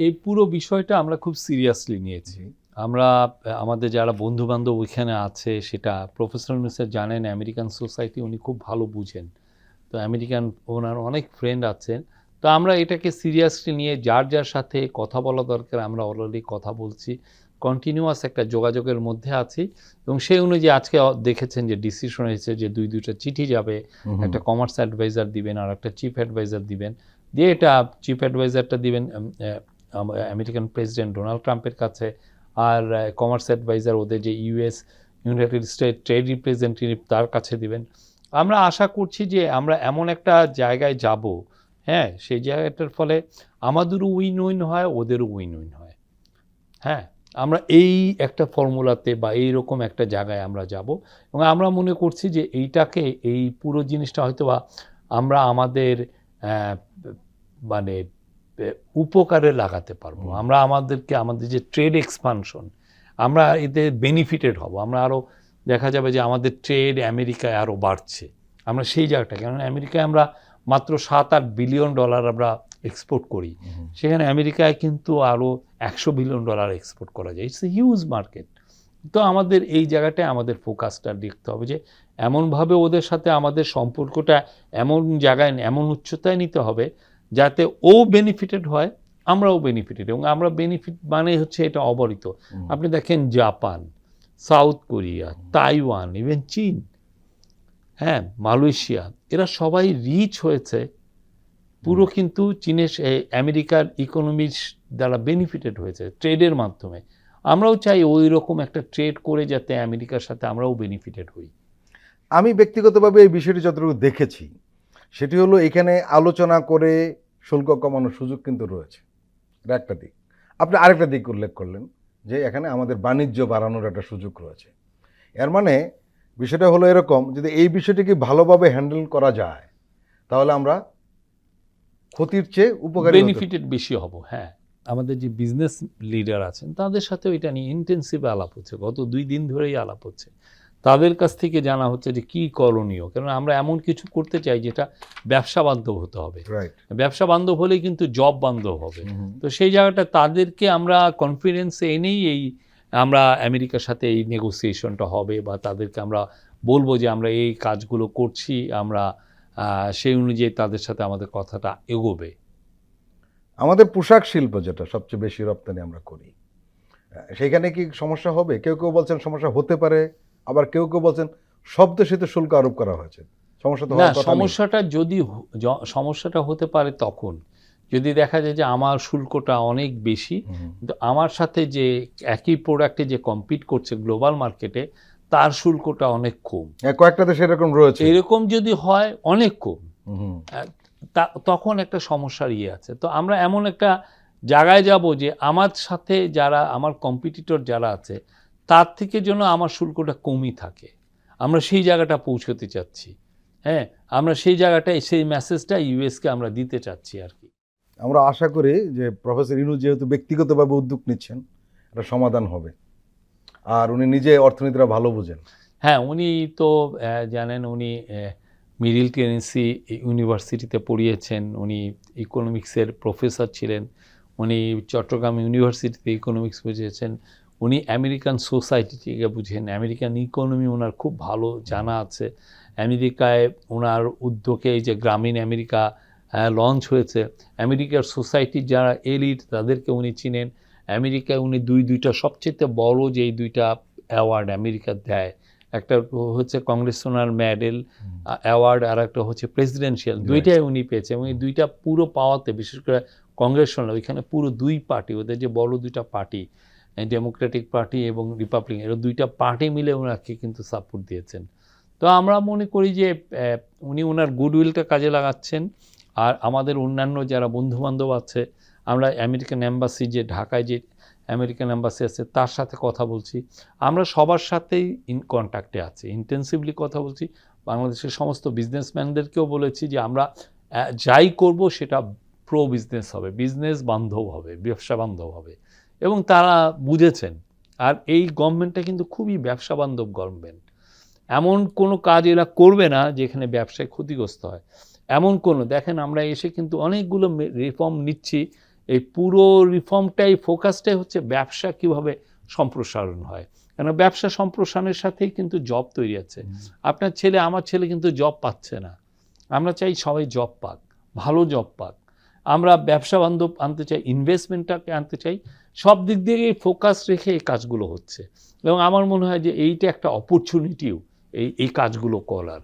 এই পুরো বিষয়টা আমরা খুব সিরিয়াসলি নিয়েছি। আমরা আমাদের যারা বন্ধু বান্ধব ওইখানে আছে সেটা প্রফেসর মিস্টার জানেন আমেরিকান সোসাইটি উনি খুব ভালো বুঝেন। তো আমেরিকান ওনার অনেক ফ্রেন্ড আছেন। তো আমরা এটাকে সিরিয়াসলি নিয়ে যার যার সাথে কথা বলা দরকার আমরা অলরেডি কথা বলছি। কন্টিনিউয়াস একটা যোগাযোগের মধ্যে আছি এবং সেই অনুযায়ী আজকে দেখেছেন যে ডিসিশন হয়েছে যে দুই দুইটা চিঠি যাবে। একটা কমার্স অ্যাডভাইজার দিবেন আর একটা চিফ অ্যাডভাইজার দিবেন। দিয়ে এটা চিফ অ্যাডভাইজারটা দিবেন আমেরিকান প্রেসিডেন্ট ডোনাল্ড ট্রাম্পের কাছে, আর কমার্স অ্যাডভাইজার ওদের যে US United State trade representative তার কাছে দিবেন। আমরা আশা করছি যে আমরা এমন একটা জায়গায় যাব হ্যাঁ সেই জায়গাটার ফলে আমাদেরও উইন উইন হয়, ওদেরও উইন উইন হয়। হ্যাঁ আমরা এই একটা ফর্মুলাতে বা এই রকম একটা জায়গায় আমরা যাব, এবং আমরা মনে করছি যে এইটাকে, এই পুরো জিনিসটা হয়তো বা আমরা আমাদের মানে উপকারে লাগাতে পারব। আমরা আমাদেরকে আমাদের যে ট্রেড এক্সপানশন আমরা এতে বেনিফিটেড হব। আমরা আরও দেখা যাবে যে আমাদের ট্রেড আমেরিকায় আরও বাড়ছে। আমরা সেই জায়গাটা কেননা আমেরিকায় আমরা মাত্র সাত আট বিলিয়ন ডলার আমরা এক্সপোর্ট করি। সেখানে আমেরিকায় কিন্তু আরও একশো বিলিয়ন ডলার এক্সপোর্ট করা যায়। ইটস এ হিউজ মার্কেট তো আমাদের এই জায়গাটায় আমাদের ফোকাসটা দেখতে হবে যে এমনভাবে ওদের সাথে আমাদের সম্পর্কটা এমন জায়গায় এমন উচ্চতায় নিতে হবে যাতে ও বেনিফিটেড হয় আমরাও বেনিফিটেড এবং আমরা বেনিফিট মানে হচ্ছে এটা অবরিত। আপনি দেখেন Japan South Korea Taiwan even চীন হ্যাঁ মালয়েশিয়া এরা সবাই রিচ হয়েছে। পুরো কিন্তু চীনের আমেরিকার ইকোনমির দ্বারা বেনিফিটেড হয়েছে ট্রেডের মাধ্যমে। আমরাও চাই ওই রকম একটা ট্রেড করে যাতে আমেরিকার সাথে আমরাও বেনিফিটেড হই। আমি ব্যক্তিগতভাবে এই বিষয়টি যতটুকু দেখেছি সেটি হলো এখানে আলোচনা করে শুল্ক কমানোর সুযোগ কিন্তু রয়েছে। এটা একটা দিক। আপনি আরেকটা দিক উল্লেখ করলেন যে এখানে আমাদের বাণিজ্য বাড়ানোর একটা সুযোগ রয়েছে। এর মানে বিষয়টা হলো এরকম, যদি এই বিষয়টিকে ভালোভাবে হ্যান্ডেল করা যায়, তাহলে আমরা ক্ষতির চেয়ে উপকারী বেনিফিটেড বেশি হব হ্যাঁ। আমাদের যে বিজনেস লিডার আছেন, তাদের সাথেও এটা নিয়ে ইন্টেন্সিভ আলাপ হচ্ছে। গত দুই দিন ধরেই আলাপ হচ্ছে। তাদের কাছ থেকে জানা হচ্ছে যে কি করণীয়? কেন আমরা এমন কিছু করতে চাই যেটা ব্যবসা বান্ধব হতে হবে। রাইট ব্যবসা বান্ধব হলেই কিন্তু জব বান্ধব হবে। তো সেই জায়গাটা তাদেরকে আমরা কনফিডেন্সে এনেই এই আমরা আমেরিকার সাথে এই নেগোসিয়েশনটা হবে বা তাদেরকে আমরা বলব যে আমরা এই কাজগুলো করছি আমরা সেই অনুযায়ী তাদের সাথে আমাদের কথাটা এগোবে। আমাদের পোশাক শিল্প যেটা সবচেয়ে বেশি রপ্তানি আমরা করি আহ, সেইখানে কি সমস্যা হবে? কেউ কেউ বলছেন সমস্যা হতে পারে। আবার কেউ কেউ বলছেন সব দেশে তো শুল্ক আরোপ করা হয়েছে। সমস্যা তো না। সমস্যাটা যদি সমস্যাটা হতে পারে তখন। যদি দেখা যায় যে আমার শুল্কটা অনেক বেশি কিন্তু আমার সাথে যে একই প্রোডাক্টে যে কম্পিট করছে গ্লোবাল মার্কেটে তার শুল্কটা অনেক কম। কয়েকটা দেশে এরকম রয়েছে। এরকম যদি হয় অনেক কম। তখন একটা সমস্যার ইয়ে আছে। তো আমরা এমন একটা জায়গায় যাব যে আমার সাথে যারা আমার কম্পিটিটর যারা আছে তার থেকে যেন আমার শুল্কটা কমই থাকে। আমরা সেই জায়গাটা পৌঁছতে চাচ্ছি। হ্যাঁ আমরা সেই জায়গাটায় সেই মেসেজটা ইউএসকে আমরা দিতে চাচ্ছি আর কি। আমরা আশা করি যে প্রফেসর ইনু যেহেতু ব্যক্তিগতভাবে উদ্যোগ নিচ্ছেন এটা সমাধান হবে। আর উনি নিজে অর্থনীতিরা ভালো বুঝেন। হ্যাঁ উনি তো জানেন উনি মিডিল টেনেসি ইউনিভার্সিটিতে পড়িয়েছেন। উনি ইকোনমিক্সের প্রফেসর ছিলেন। উনি চট্টগ্রাম ইউনিভার্সিটিতে ইকোনমিক্স বুঝিয়েছেন। উনি আমেরিকান সোসাইটিকে বুঝেন আমেরিকান ইকোনমি ওনার খুব ভালো জানা আছে। আমেরিকায় ওনার উদ্যোগে এই যে গ্রামীণ আমেরিকা লঞ্চ হয়েছে। আমেরিকার সোসাইটির যারা এলিট তাদেরকে উনি চিনেন। আমেরিকায় উনি দুই দুইটা সবচেয়ে বড় যে দুইটা অ্যাওয়ার্ড আমেরিকা দেয়। একটা হচ্ছে কংগ্রেসনাল মেডেল অ্যাওয়ার্ড আর একটা হচ্ছে প্রেসিডেন্সিয়াল দুইটাই উনি পেয়েছে এবং এই দুইটা পুরো পাওয়াতে বিশেষ করে কংগ্রেসনাল ওইখানে পুরো দুই পার্টি ওদের যে বড় দুইটা পার্টি ডেমোক্রেটিক পার্টি এবং রিপাবলিক এর দুইটা পার্টি মিলে ওনাকে কিন্তু সাপোর্ট দিয়েছেন। তো আমরা মনে করি যে উনি ওনার গুডউইলটা কাজে লাগাচ্ছেন। আর আমাদের অন্যান্য যারা বন্ধুবান্ধব আছে, আমরা আমেরিকান অ্যাম্বাসি যে, ঢাকায় যে আমেরিকান অ্যাম্বাসি আছে, তার সাথে কথা বলছি। আমরা সবার সাথেই ইন কন্ট্যাক্টে আছি ইন্টেন্সিভলি কথা বলছি। বাংলাদেশের সমস্ত বিজনেসম্যানদেরকেও বলেছি যে, আমরা যাই করব সেটা প্রো বিজনেস হবে বিজনেস বান্ধব হবে, ব্যবসা বান্ধব হবে। এবং তারা বুঝেছেন। আর এই গভর্নমেন্টটা কিন্তু খুবই ব্যবসা বান্ধব গভর্নমেন্ট। এমন কোনো কাজ এরা করবে না যেখানে ব্যবসায় ক্ষতিগ্রস্ত হয়। এমন কোনো দেখেন আমরা এসে কিন্তু অনেকগুলো রিফর্ম নিচ্ছি। এই পুরো রিফর্মটাই ফোকাসটাই হচ্ছে ব্যবসা কীভাবে সম্প্রসারণ হয়। কেন ব্যবসা সম্প্রসারণের সাথেই কিন্তু জব তৈরি আছে আপনার ছেলে আমার ছেলে কিন্তু জব পাচ্ছে না। আমরা চাই সবাই জব পাক ভালো জব পাক। আমরা ব্যবসা বান্ধব আনতে চাই ইনভেস্টমেন্টটাকে আনতে চাই সব দিক দিয়ে ফোকাস রেখে এই কাজগুলো হচ্ছে। এবং আমার মনে হয় যে এইটা একটা অপরচুনিটিও এই এই কাজগুলো করার।